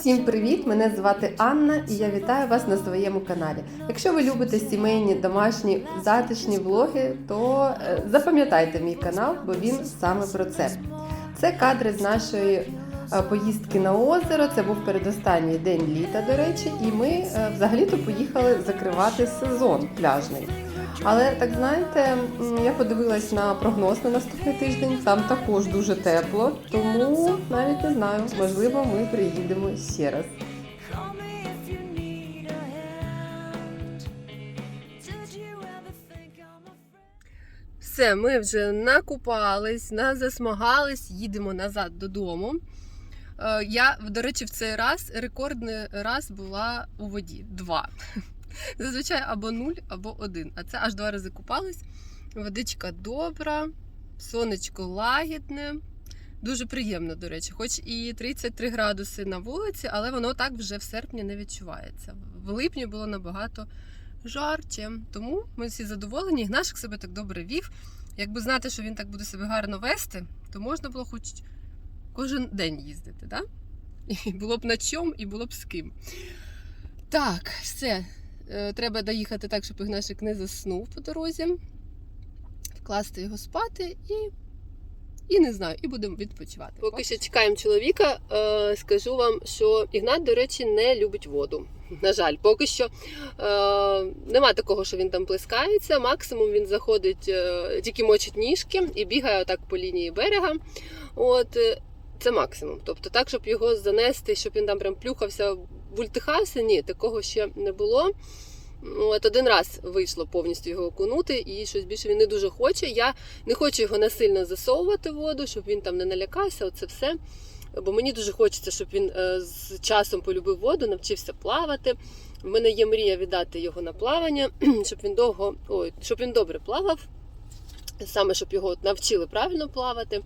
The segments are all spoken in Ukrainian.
Всім привіт! Мене звати Анна і я вітаю вас на своєму каналі. Якщо ви любите сімейні, домашні, затишні влоги, то е, запам'ятайте мій канал, бо він саме про це. Це кадри з нашої е, поїздки на озеро. Це був передостанній день літа, до речі, і ми е, взагалі-то поїхали закривати сезон пляжний. Але так знаєте, я подивилась на прогноз на наступний тиждень. Там також дуже тепло, тому навіть не знаю. Можливо, ми приїдемо ще раз. Все, ми вже накупались, назасмагались, їдемо назад додому. Е, Я, до речі, в цей раз рекордний раз була у воді два. Зазвичай або нуль, або один. А це аж два рази купались. Водичка добра, сонечко лагідне. Дуже приємно, до речі, хоч і 33 градуси на вулиці, але воно так вже в серпні не відчувається. В липні було набагато жарче. Тому ми всі задоволені. Ігнашик себе так добре вів. Якби знати, що він так буде себе гарно вести, то можна було хоч кожен день їздити, да? І було б на чому, і було б з ким. Так, все. Е, Треба доїхати так, щоб Ігнашик не заснув по дорозі, вкласти його спати і. І не знаю, і будемо відпочивати. Поки що чекаємо чоловіка. Е, скажу вам, що Ігнат, до речі, не любить воду. На жаль, поки що е, нема такого, що він там плескається. Максимум він заходить, е, тільки мочить ніжки і бігає отак по лінії берега. От е, це максимум. Тобто, так, щоб його занести, щоб він там прям плюхався, бультихався, ні, такого ще не було. От один раз вийшло повністю його окунути, і щось більше він не дуже хоче. Я не хочу його насильно засовувати в воду, щоб він там не налякався. Оце все. Бо мені дуже хочеться, щоб він е, з часом полюбив воду, навчився плавати. В мене є мрія віддати його на плавання, щоб він довго, ой, щоб він добре плавав, саме щоб його навчили правильно плавати.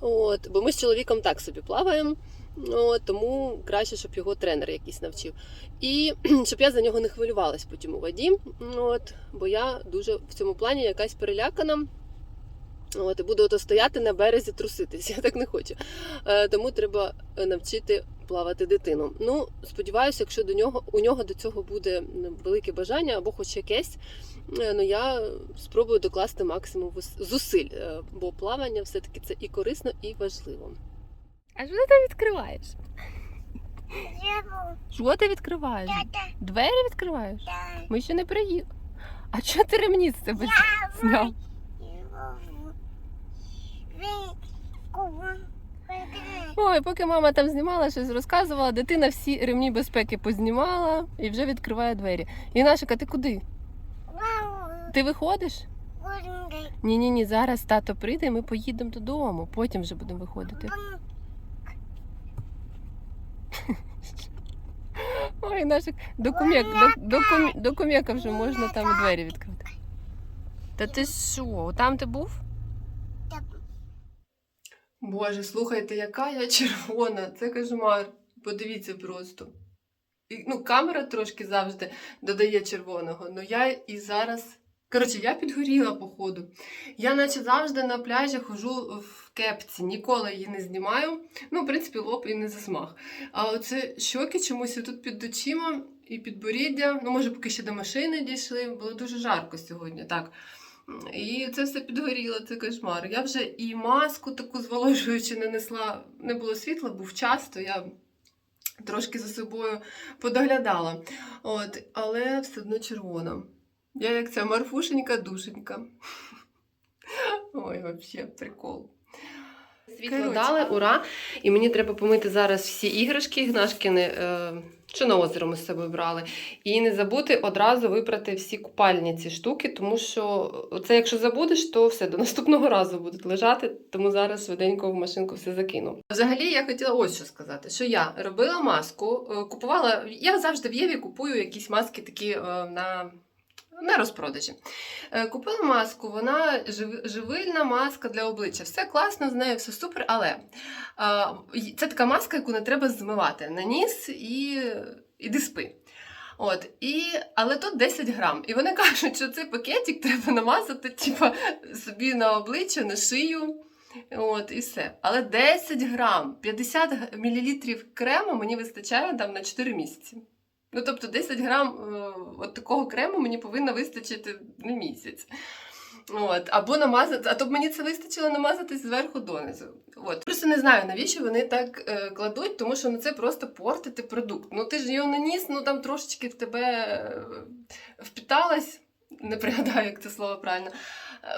От, бо ми з чоловіком так собі плаваємо. От, тому краще, щоб його тренер якийсь навчив. І щоб я за нього не хвилювалась потім у воді. От, бо я дуже в цьому плані якась перелякана. От, і буду ото стояти на березі труситись. Я так не хочу. Е, тому треба навчити плавати дитину. Ну, сподіваюся, якщо до нього у нього до цього буде велике бажання або хоч якесь, е, ну я спробую докласти максимум зусиль, е, бо плавання все-таки це і корисно, і важливо. А що ти там відкриваєш? Що ти відкриваєш? Двері відкриваєш? Ми ще не приїхали. А чого ти ремні з себе зняв? Ой, поки мама там знімала, щось розказувала, дитина всі ремні безпеки познімала і вже відкриває двері. Інашика, ти куди? Ти виходиш? Ні, ні, ні, зараз тато прийде, і ми поїдемо додому. Потім вже будемо виходити. Ой, нашик, до кум'як, до, до, кум- до кум'яка вже можна там і двері відкрити. Та ти що, там ти був? Боже, слухайте, яка я червона, це кошмар. Подивіться просто. І, ну, камера трошки завжди додає червоного, але я і зараз. Коротше, я підгоріла, походу. Я, наче завжди на пляжі хожу в кепці, ніколи її не знімаю. Ну, в принципі, лоб і не засмаг. А оце щоки чомусь тут під очима і підборіддя. Ну, може, поки ще до машини дійшли, було дуже жарко сьогодні, так. І це все підгоріло, це кошмар. Я вже і маску таку зволожуючи нанесла. Не було світла, був час, то я трошки за собою подоглядала. От, але все одно червона. Я як ця марфушенька душенька. Ой, взагалі, прикол. Світло дали, ура! І мені треба помити зараз всі іграшки Ігнашкини, е, що на озеро ми з собою брали. І не забути одразу випрати всі купальні ці штуки, тому що це якщо забудеш, то все до наступного разу будуть лежати, тому зараз швиденько в машинку все закину. Взагалі я хотіла ось що сказати: що я робила маску, е, купувала. Я завжди в Єві купую якісь маски такі е, на. На розпродажі. Е, Купила маску, вона жив- живильна маска для обличчя. Все класно з нею, все супер, але це така маска, яку не треба змивати. Наніс і іди спи. От, і, але тут 10 грам. І вони кажуть, що цей пакетик треба намазати типа, собі на обличчя, на шию. От, і все. Але 10 грам, 50 мл крему мені вистачає там на 4 місяці. Ну, тобто 10 грам е, от такого крему мені повинно вистачити на місяць. От, або намазати, а то б мені це вистачило намазати зверху донизу. От. Просто не знаю, навіщо вони так е, кладуть, тому що ну, це просто портити продукт. Ну ти ж його наніс, ну там трошечки в тебе е, впіталась, не пригадаю, як це слово правильно.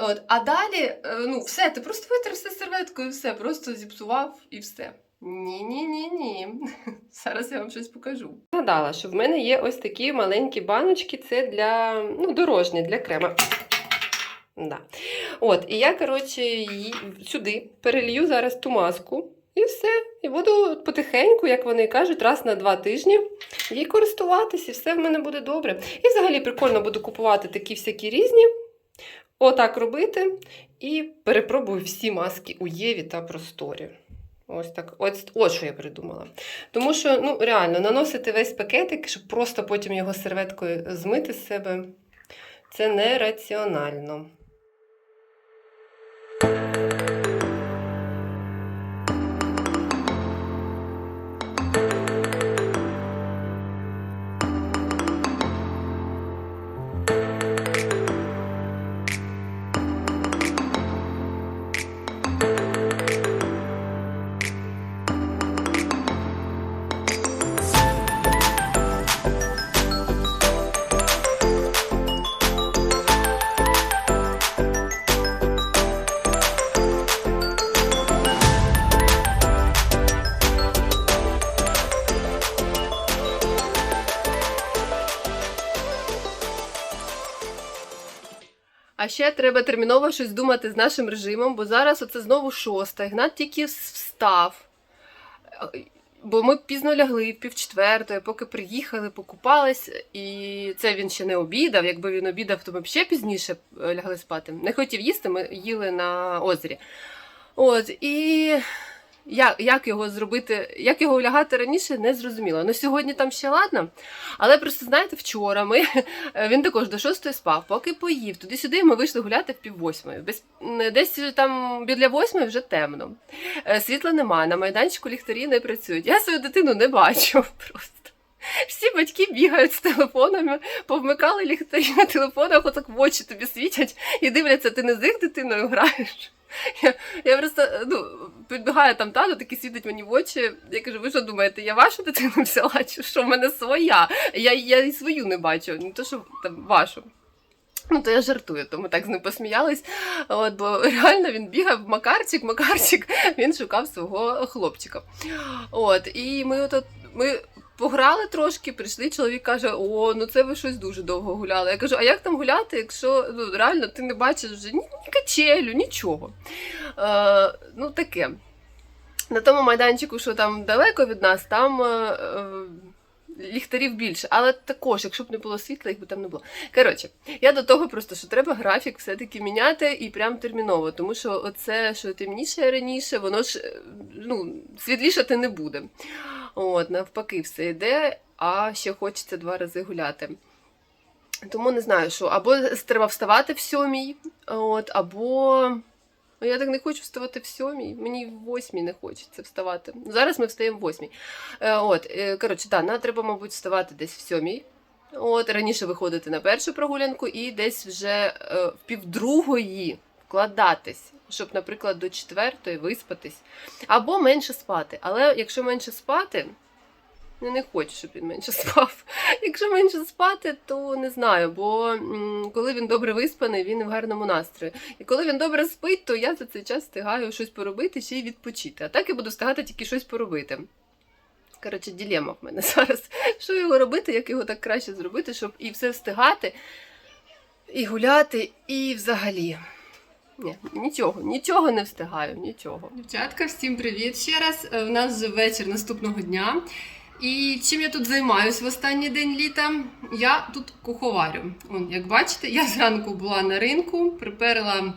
От. А далі, е, ну, все, ти просто витер все серветкою, і все, просто зіпсував і все. Ні, ні. Зараз я вам щось покажу. Нагадала, що в мене є ось такі маленькі баночки, це для ну, дорожні, для крема. Да. От, і я, коротше, її сюди перелью зараз ту маску. І все. І буду потихеньку, як вони кажуть, раз на два тижні їй користуватись, і все в мене буде добре. І взагалі прикольно буду купувати такі всякі різні. Отак робити. І перепробую всі маски у Єві та просторі. Ось так. Ось, от що я придумала. Тому що, ну, реально, наносити весь пакетик, щоб просто потім його серветкою змити з себе, це нераціонально. Ще треба терміново щось думати з нашим режимом, бо зараз оце знову шоста. Ігнат тільки встав. Бо ми пізно лягли, пів четвертої, поки приїхали, покупались, і це він ще не обідав. Якби він обідав, то ми б ще пізніше е, лягли спати. Не хотів їсти, ми їли на озері. От, і як, як його зробити, як його лягати раніше, не зрозуміло. Ну сьогодні там ще ладно. Але просто знаєте, вчора ми він також до шостої спав, поки поїв. Туди-сюди ми вийшли гуляти в пів восьмої. Без десь там біля восьмої вже темно. Е, Світла немає, на майданчику ліхтарі не працюють. Я свою дитину не бачу просто. Всі батьки бігають з телефонами, повмикали ліхтарі на телефонах, отак в очі тобі світять і дивляться, ти не з їх дитиною граєш. Я, я просто ну, підбігаю там тато, такий світить мені в очі. Я кажу, ви що думаєте, я вашу дитину взяла, чи що в мене своя? Я, я і свою не бачу, не то, що там вашу. Ну, то я жартую, тому так з ним посміялись. От, бо реально він бігав, Макарчик, Макарчик, він шукав свого хлопчика. От, і ми от, ми пограли трошки, прийшли, чоловік каже: О, ну це ви щось дуже довго гуляли. Я кажу, а як там гуляти, якщо ну, реально ти не бачиш вже ні, ні качелю, нічого. Е, ну, таке. На тому майданчику, що там далеко від нас, там. Е, е, Ліхтарів більше, але також, якщо б не було світла, їх би там не було. Коротше, я до того просто, що треба графік все-таки міняти і прям терміново, тому що оце, що темніше раніше, воно ж е, ну, світлішати не буде. От, навпаки, все йде, а ще хочеться два рази гуляти. Тому не знаю, що або треба вставати в сьомій, от, або. Ну, я так не хочу вставати в сьомій, мені в восьмій не хочеться вставати. Зараз ми встаємо в восьмій. Е, от, е, коротше, так, нам треба, мабуть, вставати десь в сьомій. От, раніше виходити на першу прогулянку і десь вже е, в півдругої вкладатись, щоб, наприклад, до четвертої виспатись. Або менше спати. Але якщо менше спати, я не хочу, щоб він менше спав. Якщо менше спати, то не знаю, бо коли він добре виспаний, він в гарному настрої. І коли він добре спить, то я за цей час встигаю щось поробити ще й відпочити. А так я буду встигати тільки щось поробити. Коротше, ділема в мене зараз. Що його робити, як його так краще зробити, щоб і все встигати, і гуляти, і взагалі. Ні, нічого, нічого не встигаю, нічого. Дівчатка, всім привіт ще раз. Е, У нас вже вечір наступного дня. І чим я тут займаюсь в останній день літа? Я тут куховарю. Вон, як бачите, я зранку була на ринку, приперла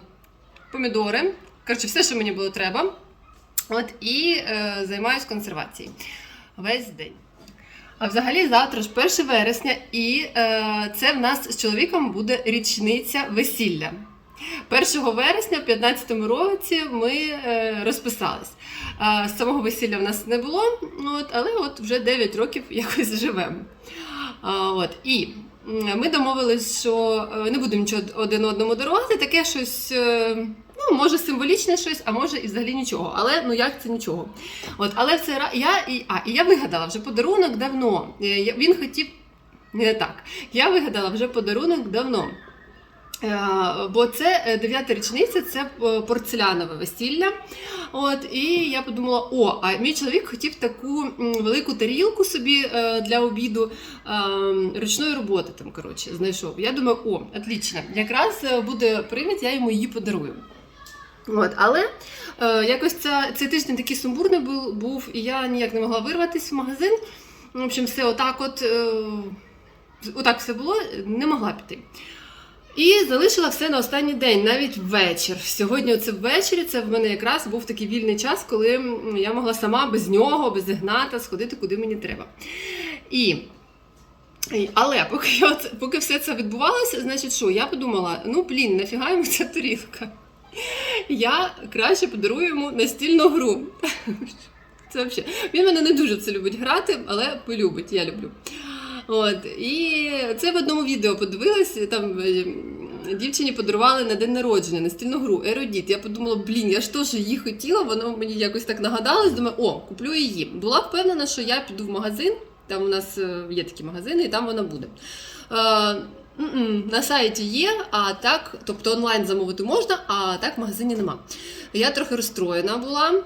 помідори. Коротше, все, що мені було треба. От і е, займаюсь консервацією весь день. А взагалі завтра ж 1 вересня, і е, це в нас з чоловіком буде річниця весілля. 1 вересня, в 15-му році, ми е, розписались. Е, самого весілля в нас не було, але от вже 9 років якось живемо. І ми домовились, що е, не будемо нічого один одному дарувати, таке щось. Ну, може, символічне щось, а може і взагалі нічого. Але ну як це нічого? От, але в я і, а, і я вигадала вже подарунок давно. Він хотів не так. Я вигадала вже подарунок давно. Е, Бо це е, дев'ята річниця, це е, порцелянове весілля. От, і я подумала: о, а мій чоловік хотів таку велику тарілку собі для обіду ручної роботи. Там, коротше, знайшов. Я думаю, о, отлично, якраз буде привід, я йому її подарую. От, але е, якось ця, цей тиждень такий сумбурний був, був, і я ніяк не могла вирватися в магазин. В общем, все отак от, е, отак все було, не могла піти. І залишила все на останній день, навіть вечір. Сьогодні це ввечері, це в мене якраз був такий вільний час, коли я могла сама без нього, без Ігната сходити, куди мені треба. І, але поки, я поки все це відбувалося, значить, що я подумала: ну блін, нафіга йому ця тарілка? Я краще подарую йому настільну гру. Це взагалі. Він мене не дуже це любить грати, але полюбить, я люблю. От, і це в одному відео подивилась, там е, дівчині подарували на день народження настільну гру Еродіт. Я подумала, блін, я ж теж її хотіла, воно мені якось так нагадалось. Думаю, о, куплю її. Була впевнена, що я піду в магазин, там у нас е, є такі магазини, і там вона буде. Е, на сайті є, а так, тобто онлайн замовити можна, а так в магазині нема. Я трохи розстроєна була.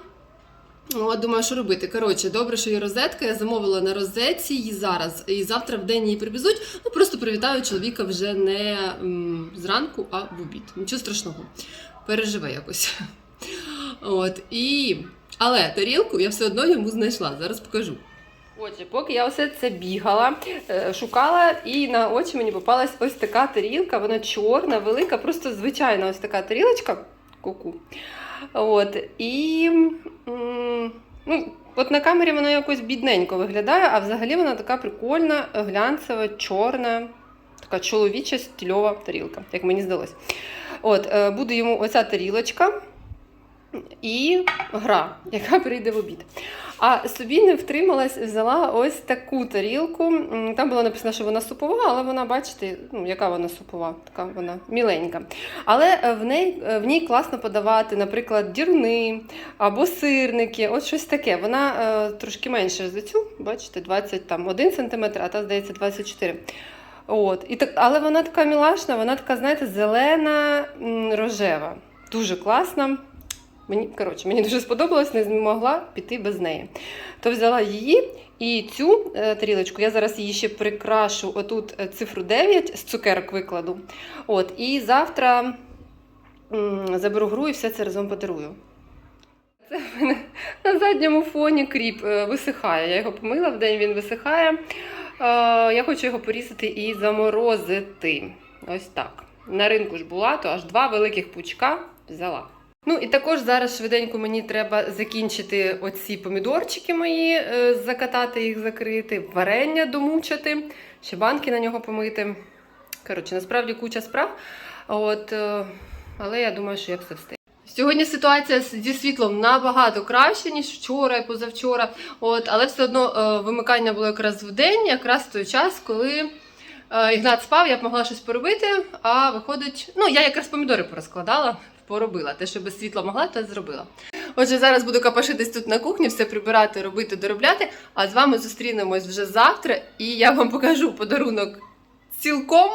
О, думаю, що робити. Коротше, добре, що є розетка. Я замовила на розетці її зараз. І завтра в день її привезуть. Ну просто привітаю чоловіка вже не м, зранку, а в обід. Нічого страшного. Переживе якось. От і. Але тарілку я все одно йому знайшла. Зараз покажу. Отже, поки я все це бігала, е, шукала, і на очі мені попалась ось така тарілка. Вона чорна, велика, просто звичайна ось така тарілочка. Ку-ку. От, і ну, от на камері вона якось бідненько виглядає, а взагалі вона така прикольна, глянцева, чорна, така чоловіча стільова тарілка, як мені здалось. От, е, буде йому оця тарілочка і гра, яка прийде в обід. А собі не втрималась, взяла ось таку тарілку. Там було написано, що вона супова, але вона, бачите, ну, яка вона супова, така вона міленька. Але е, в ній, е, в ній класно подавати, наприклад, дірни або сирники, от щось таке. Вона е, трошки менше за цю, бачите, 21 см, а та, здається, 24 От. І так, але вона така мілашна, вона така, знаєте, зелена, рожева. Дуже класна. Мені, коротше, мені дуже сподобалось, не змогла піти без неї. То взяла її і цю е, тарілочку, я зараз її ще прикрашу отут е, цифру 9 з цукерок викладу. От, і завтра м, заберу гру і все це разом подарую. Це в мене на задньому фоні кріп е, висихає. Я його помила, в день він висихає. Я хочу його порізати і заморозити. Ось так. На ринку ж була, то аж два великих пучка взяла. Ну і також зараз швиденько мені треба закінчити оці помідорчики мої, е, закатати їх, закрити, варення домучити, ще банки на нього помити. Коротше, насправді куча справ. От, е, але я думаю, що я все встигну. Сьогодні ситуація зі світлом набагато краще, ніж вчора і позавчора. От, але все одно е, вимикання було якраз в день, якраз в той час, коли Ігнат спав, я б могла щось поробити, а виходить, ну я якраз помідори порозкладала, поробила. Те, що без світла могла, те зробила. Отже, зараз буду капашитись тут на кухні, все прибирати, робити, доробляти. А з вами зустрінемось вже завтра, і я вам покажу подарунок цілком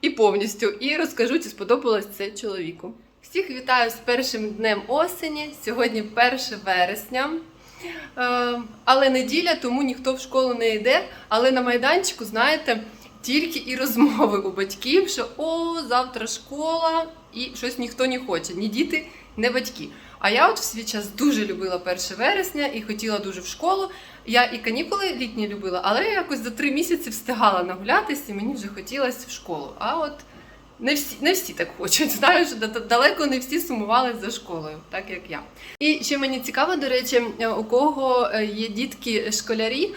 і повністю, і розкажу, чи сподобалось це чоловіку. Всіх вітаю з першим днем осені. Сьогодні 1 вересня. Е, але неділя, тому ніхто в школу не йде. Але на майданчику, знаєте, тільки і розмови у батьків, що о, завтра школа, і щось ніхто не хоче, ні діти, ні батьки. А я от в свій час дуже любила 1 вересня і хотіла дуже в школу. Я і канікули літні любила, але я якось за три місяці встигала нагулятись, і мені вже хотілося в школу. А от не всі, не всі так хочуть. Знаю, що далеко не всі сумували за школою, так як я. І ще мені цікаво, до речі, у кого е, є дітки школярі. е,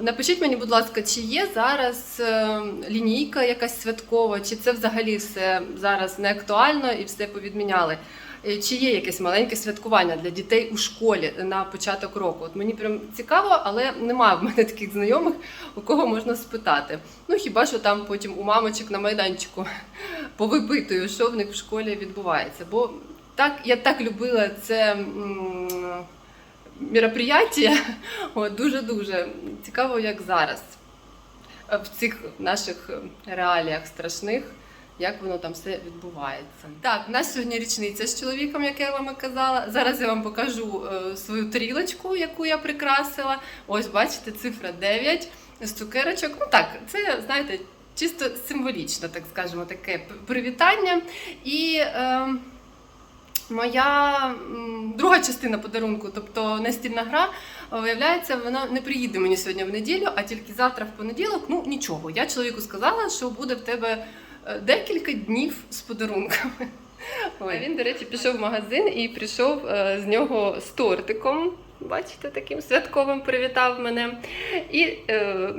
Напишіть мені, будь ласка, чи є зараз е, лінійка якась святкова, чи це взагалі все зараз не актуально і все повідміняли. Е, Чи є якесь маленьке святкування для дітей у школі на початок року? От мені прям цікаво, але немає в мене таких знайомих, у кого можна спитати. Ну хіба що там потім у мамочок на майданчику повипитую, що в них в школі відбувається. Бо так я так любила це м, От, дуже-дуже цікаво, як зараз е, в цих наших е, реаліях страшних. Як воно там все відбувається? Так, у нас сьогодні річниця з чоловіком, як я вам казала. Зараз я вам покажу е, свою тарілочку, яку я прикрасила. Ось бачите, цифра 9 з цукерочок. Ну так, це знаєте, чисто символічно, так скажемо, таке привітання. І е, моя друга частина подарунку, тобто настільна гра, виявляється, вона не приїде мені сьогодні в неділю, а тільки завтра в понеділок. Ну нічого. Я чоловіку сказала, що буде в тебе е, декілька днів з подарунками. Ой. А він, до речі, пішов в магазин і прийшов е, з нього з тортиком. Бачите, таким святковим привітав мене. І е,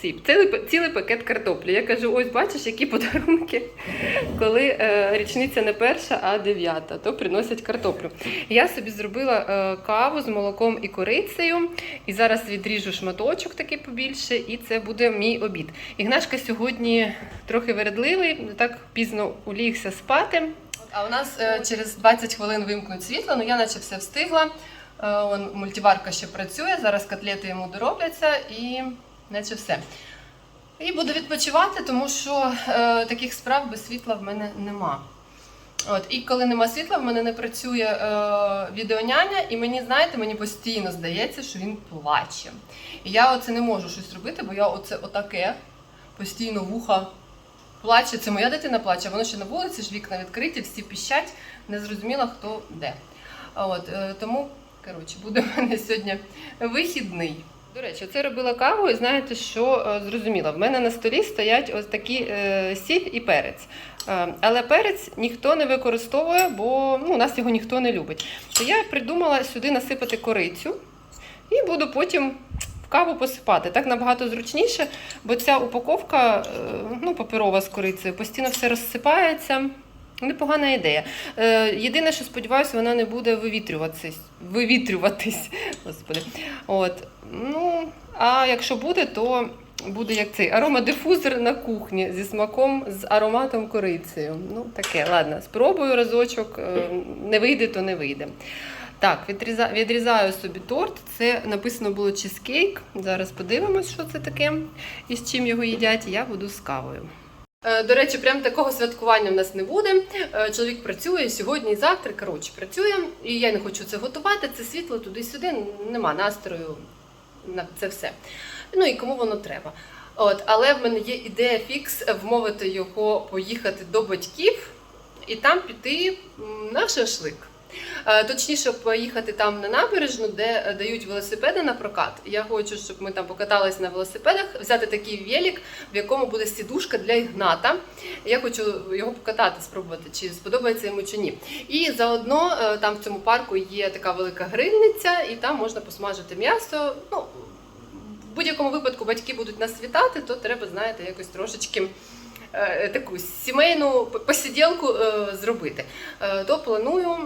ці, цілий, цілий пакет картоплі. Я кажу: ось бачиш, які подарунки, коли е, річниця не перша, а дев'ята, то приносять картоплю. Я собі зробила е, каву з молоком і корицею, і зараз відріжу шматочок такий побільше, і це буде мій обід. Ігнашка сьогодні трохи вередливий, так пізно улігся спати. А у нас е, через 20 хвилин вимкнуть світло, ну я наче все встигла. Е, он, мультиварка ще працює, зараз котлети йому доробляться і наче все. І буду відпочивати, тому що е, таких справ без світла в мене нема. От, і коли нема світла, в мене не працює е, відеоняня, і мені, знаєте, мені постійно здається, що він плаче. І я оце не можу щось робити, бо я оце отаке постійно вуха плаче. Це моя дитина плаче, воно ще на вулиці, ж вікна відкриті, всі піщать, не зрозуміло, хто де. От, е, тому, коротше, буде в мене сьогодні вихідний. До речі, це робила каву, і знаєте, що е, зрозуміла? В мене на столі стоять ось такі е, сіль і перець. Е, але перець ніхто не використовує, бо ну, у нас його ніхто не любить. То я придумала сюди насипати корицю і буду потім в каву посипати. Так набагато зручніше, бо ця упаковка ну, паперова з корицею постійно все розсипається. Непогана ідея. Е, єдине, що сподіваюся, вона не буде вивітрюватись. Вивітрюватись. Господи. От. Ну, а якщо буде, то буде як цей аромадифузор на кухні зі смаком, з ароматом корицею. Ну, таке, ладно, спробую разочок, е, не вийде, то не вийде. Так, відріза- відрізаю собі торт. Це написано було чизкейк. Зараз подивимось, що це таке і з чим його їдять. Я буду з кавою. Е, До речі, прям такого святкування в нас не буде. Е, Чоловік працює сьогодні і завтра. Коротше, працює, і я не хочу це готувати. Це світло туди-сюди. Нема настрою на це все. Ну і кому воно треба. От, але в мене є ідея фікс вмовити його поїхати до батьків і там піти на шашлик. Е, Точніше, поїхати там на набережну, де е, дають велосипеди на прокат. Я хочу, щоб ми там покатались на велосипедах, взяти такий велик, в якому буде сідушка для ігната. Я хочу його покатати, спробувати, чи сподобається йому чи ні. І заодно е, там в цьому парку є така велика грильниця, і там можна посмажити м'ясо. Ну, в будь-якому випадку батьки будуть нас вітати, то треба, знаєте, якось трошечки таку сімейну посиділку е, зробити. Е, То планую,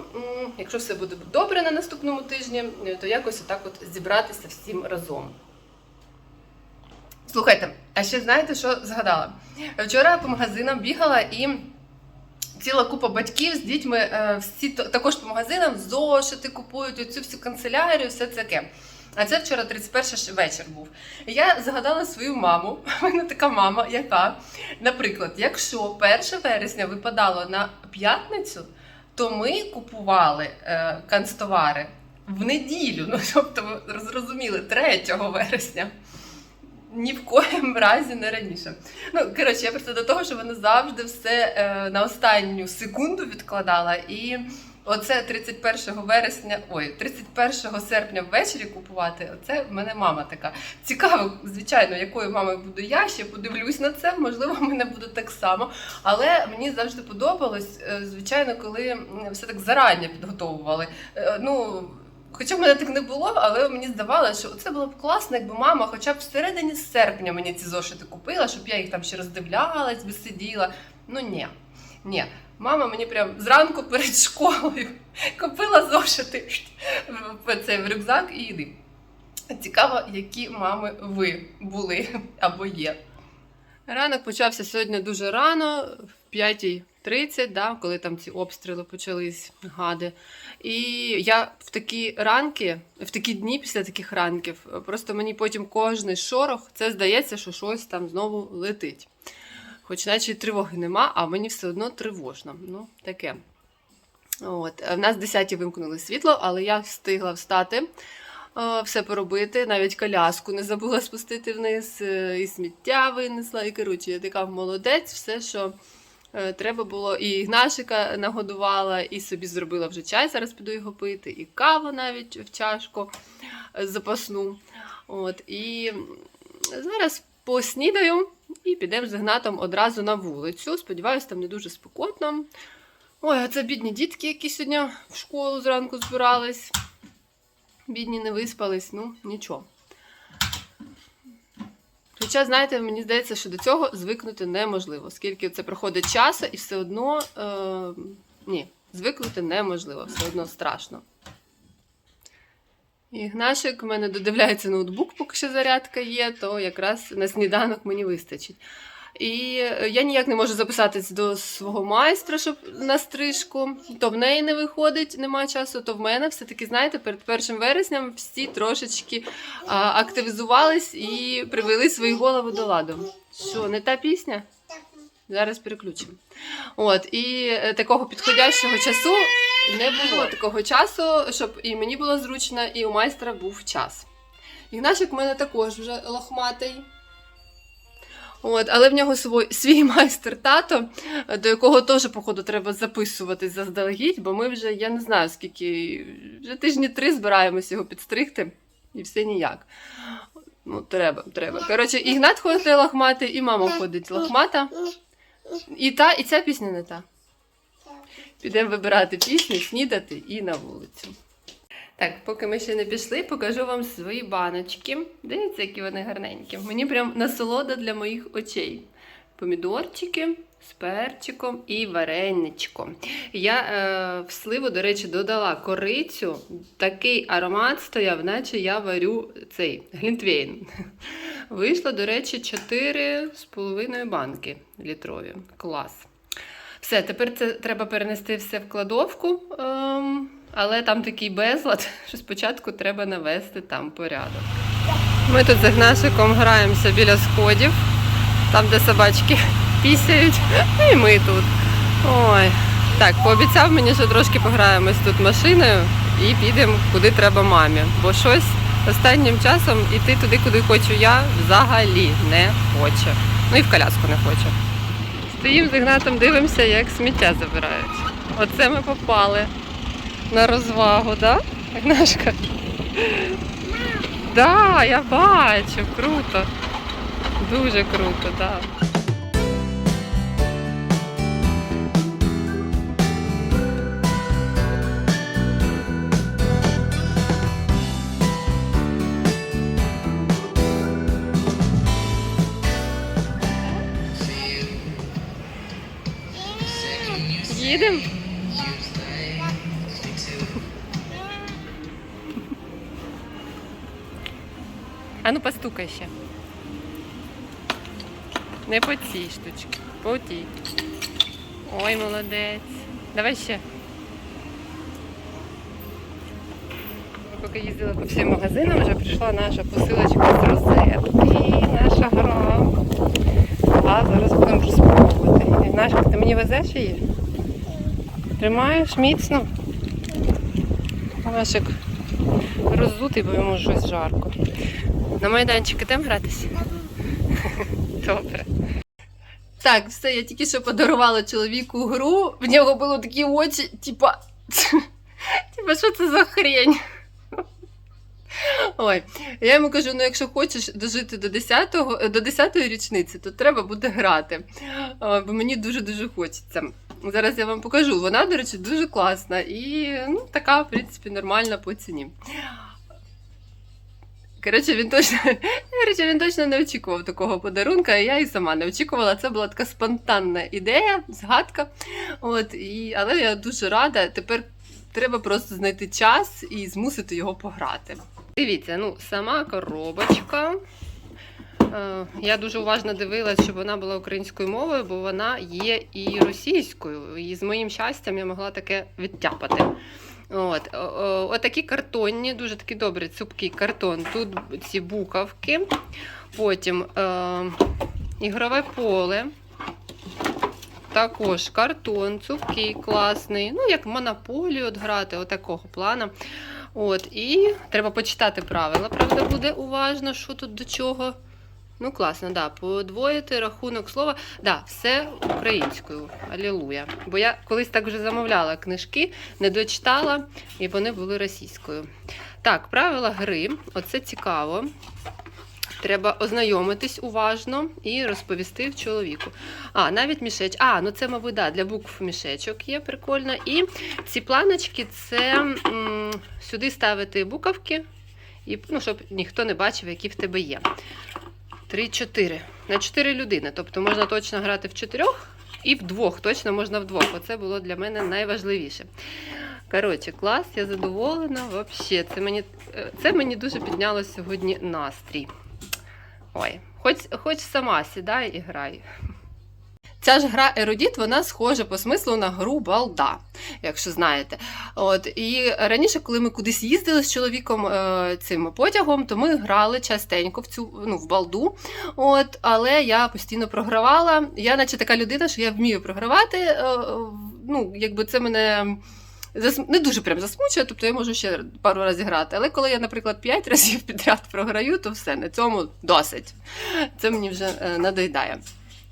якщо все буде добре на наступному тижні, е, то якось отак от зібратися всім разом. Слухайте, а ще знаєте, що згадала? Вчора по магазинам бігала і ціла купа батьків з дітьми е, всі також по магазинам зошити купують оцю всю канцелярію, все таке. А це вчора 31 вечір був. Я згадала свою маму. У мене така мама, яка, наприклад, якщо 1 вересня випадало на п'ятницю, то ми купували е, канцтовари в неділю. Ну, тобто, ви зрозуміли, 3 вересня. Ні в коєму разі не раніше. Ну, коротше, я просто до того, що вона завжди все е, на останню секунду відкладала. І Оце 31 вересня, ой, 31 серпня ввечері купувати. Оце в мене мама така. Цікаво, звичайно, якою мамою буду я. Ще подивлюсь на це. Можливо, в мене буде так само. Але мені завжди подобалось, е, звичайно, коли все так зарані підготовували. Е, Ну, Хоча в мене так не було, але мені здавалося, що це було б класно, якби мама хоча б всередині серпня мені ці зошити купила, щоб я їх там ще роздивлялась, сиділа. Ну ні, ні. Мама мені прям зранку перед школою купила зошити цей рюкзак і йди. Цікаво, які мами ви були або є. Ранок почався сьогодні дуже рано, в 5.30, да, коли там ці обстріли почались, гади. І я в такі ранки, в такі дні після таких ранків, просто мені потім кожний шорох, це здається, що щось там знову летить. Хоч наче тривоги нема, а мені все одно тривожно. Ну, таке. От. В нас 10 вимкнули світло, але я встигла встати, е, все поробити, навіть коляску не забула спустити вниз, е, і сміття винесла. І коротше, я така молодець, все, що е, треба було. І Ігнашика нагодувала, і собі зробила вже чай. Зараз піду його пити, і каву навіть в чашку е, запасну. От, і зараз поснідаю і підемо з Ігнатом одразу на вулицю. Сподіваюсь, там не дуже спекотно. Ой, а це бідні дітки, які сьогодні в школу зранку збирались. Бідні не виспались, ну нічого. Хоча, знаєте, мені здається, що до цього звикнути неможливо, скільки це проходить часу, і все одно е, ні, звикнути неможливо, все одно страшно. Ігнашик у мене додивляється ноутбук, поки що зарядка є, то якраз на сніданок мені вистачить. І е, я ніяк не можу записатись до свого майстра, щоб на стрижку. То в неї не виходить, немає часу, то в мене все-таки, знаєте, перед першим вересням всі трошечки а, активізувались і привели свої голови до ладу. Що, не та пісня? Зараз переключимо. От, і е, такого підходящого часу не було такого часу, щоб і мені було зручно, і у майстра був час. Ігнашик в мене також вже лохматий. От, але в нього свій, свій майстер тато, до якого теж, походу, треба записуватись заздалегідь, бо ми вже, я не знаю, скільки, вже тижні три збираємось його підстригти, і все ніяк. Ну, треба, треба. Коротше, Ігнат ходить лохматий, і мама ходить лохмата. І та, і ця пісня не та. Підемо вибирати пісню, снідати і на вулицю. Так, поки ми ще не пішли, покажу вам свої баночки. Дивіться, які вони гарненькі. Мені прям насолода для моїх очей. Помідорчики з перчиком і вареничко. Я е, в сливу, до речі, додала корицю. Такий аромат стояв, наче я варю цей глінтвейн. Вийшло, до речі, 4,5 банки літрові. Клас. Все, тепер це треба перенести все в кладовку. Ем, але там такий безлад, що спочатку треба навести там порядок. Ми тут з Ігнашиком граємося біля сходів, там, де собачки пісяють, і ми тут. Ой. Так, пообіцяв мені, що трошки пограємось тут машиною і підемо куди треба мамі. Бо щось останнім часом іти туди, куди хочу я, взагалі не хоче. Ну і в коляску не хоче. Стоїмо з Ігнатом, дивимося, як сміття забирають. Оце ми попали на розвагу, да? Ігнашка? Да, я бачу, круто. Дуже круто, так. Да. Їдемо? А ну постукай ще. Не по цій штучці, по тій. Ой, молодець. Давай ще. Поки їздила по всім магазинам, вже прийшла наша посилочка з розетки, наша гра. А зараз будемо розпаковувати. Ігнашка, ти мені везеш її? Тримаєш міцно. Нашик роззутий, бо йому щось жарко. На майданчик ідемо гратися? Добре. Так, все, я тільки що подарувала чоловіку гру. В нього були такі очі, типа, Типа, що це за хрень? Ой, я йому кажу: ну якщо хочеш дожити до 10-го, до 10-ї річниці, то треба буде грати. Бо мені дуже-дуже хочеться. Зараз я вам покажу. Вона, до речі, дуже класна і ну, така, в принципі, нормальна по ціні. Коротше, він точно, коротше, він точно не очікував такого подарунка, і я і сама не очікувала. Це була така спонтанна ідея, згадка. От, і, але я дуже рада. Тепер треба просто знайти час і змусити його пограти. Дивіться, ну, сама коробочка. Е, Я дуже уважно дивилась, щоб вона була українською мовою, бо вона є і російською. І з моїм щастям я могла таке відтяпати. От, отакі картонні, дуже такий добрий цупкий картон. Тут ці буковки, потім е, ігрове поле. Також картон, цупкий, класний. Ну, як монополію от грати, отакого плану. От, і треба почитати правила, правда, буде уважно, що тут до чого. Ну, класно, да. Подвоїти рахунок слова. Да, все українською. Алілуя. Бо я колись так вже замовляла книжки, не дочитала, і вони були російською. Так, правила гри. Оце цікаво. Треба ознайомитись уважно і розповісти чоловіку. А, навіть мішеч. А, ну це, мабуть, да, для букв мішечок є прикольно. І ці планочки це м, сюди ставити буковки, і, ну, щоб ніхто не бачив, які в тебе є. Три-чотири. На чотири людини. Тобто можна точно грати в чотирьох і в двох. Точно можна в двох. Оце було для мене найважливіше. Коротше, клас, я задоволена. Вообще, це мені, е, це мені дуже підняло сьогодні настрій. Ой, хоч, хоч сама сідай і грай. Ця ж гра Ерудіт, вона схожа по смислу на гру Балда, якщо знаєте. От, і раніше, коли ми кудись їздили з чоловіком е, цим потягом, то ми грали частенько в цю ну, в балду. От, але я постійно програвала. Я, наче така людина, що я вмію програвати. Е, ну, якби це мене. Не дуже прям засмучує, тобто я можу ще пару разів грати. Але коли я, наприклад, 5 разів підряд програю, то все, на цьому досить. Це мені вже е, надоїдає.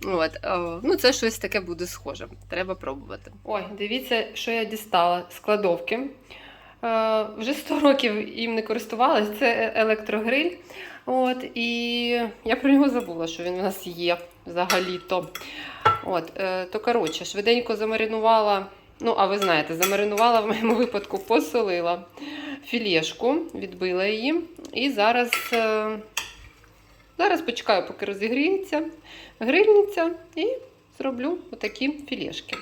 От, е, ну, це щось таке буде схоже. Треба пробувати. Ой, дивіться, що я дістала з кладовки. Е, вже 100 років їм не користувалась. Це е- електрогриль. От, і я про нього забула, що він у нас є взагалі-то. От, то коротше, швиденько замаринувала. Ну, а ви знаєте, замаринувала в моєму випадку, посолила філешку, відбила її. І зараз, зараз почекаю, поки розігріється грильниця і зроблю отакі філешки.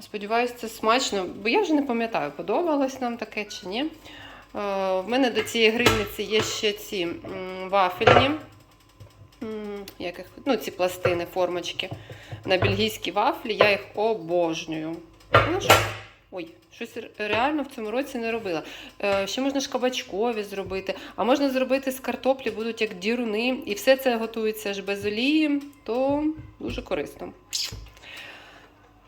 Сподіваюсь, це смачно, бо я вже не пам'ятаю, подобалось нам таке чи ні. Е, В мене до цієї грильниці є ще ці вафельні, м, як їх, ну, ці пластини, формочки на бельгійські вафлі. Я їх обожнюю. Ну, Ой, щось реально в цьому році не робила. Е, ще можна ж кабачкові зробити, а можна зробити з картоплі, будуть як діруни. І все це готується ж без олії, то дуже корисно.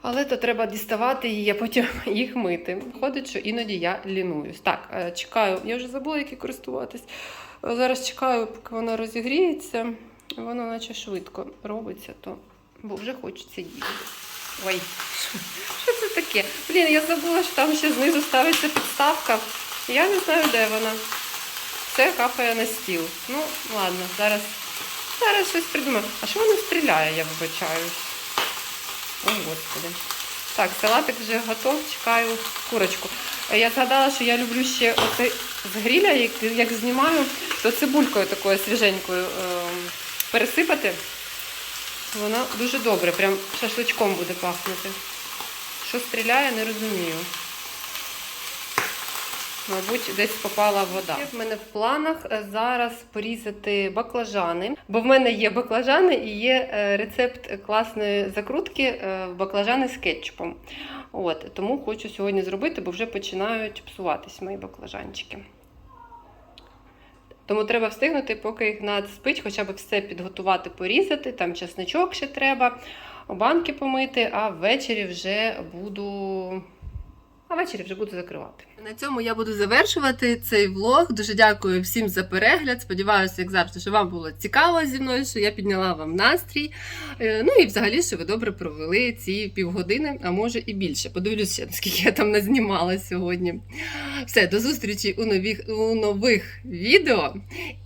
Але то треба діставати її, а потім їх мити. Виходить, що іноді я лінуюсь. Так, е, чекаю, я вже забула, які користуватись. Е, Зараз чекаю, поки вона розігріється. Воно наче швидко робиться, то бо вже хочеться їсти. Ой, що- таке? Блін, я забула, що там ще знизу ставиться підставка. Я не знаю, де вона. Все капає на стіл. Ну, ладно, зараз, зараз щось придумаю. А що воно стріляє, я вибачаюсь. О, господи. Так, салатик вже готов, чекаю курочку. Е, Я згадала, що я люблю ще оце з гріля, як, як знімаю, то цибулькою такою свіженькою ем, пересипати. Вона дуже добре, прям шашличком буде пахнути. Що стріляє, не розумію. Мабуть, десь попала вода. В мене в планах е, зараз порізати баклажани, бо в мене є баклажани і є е, рецепт класної закрутки е, баклажани з кетчупом. От, тому хочу сьогодні зробити, бо вже починають псуватись мої баклажанчики. Тому треба встигнути, поки Ігнат спить, хоча б все підготувати, порізати. Там чесничок ще треба, банки помити, а ввечері вже буду. А ввечері вже буду закривати. На цьому я буду завершувати цей влог. Дуже дякую всім за перегляд. Сподіваюся, як завжди, що вам було цікаво зі мною, що я підняла вам настрій. Е, Ну і взагалі, що ви добре провели ці півгодини, а може і більше. Подивлюсь ще, наскільки я там назнімала сьогодні. Все, до зустрічі у нових, у нових відео.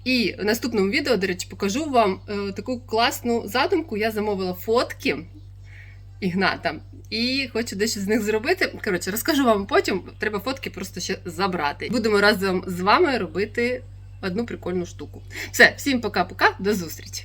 І в наступному відео, до речі, покажу вам е, таку класну задумку. Я замовила фотки Ігната. І хочу дещо з них зробити. Коротше, розкажу вам потім. Треба фотки просто ще забрати. Будемо разом з вами робити одну прикольну штуку. Все, всім пока-пока, до зустрічі!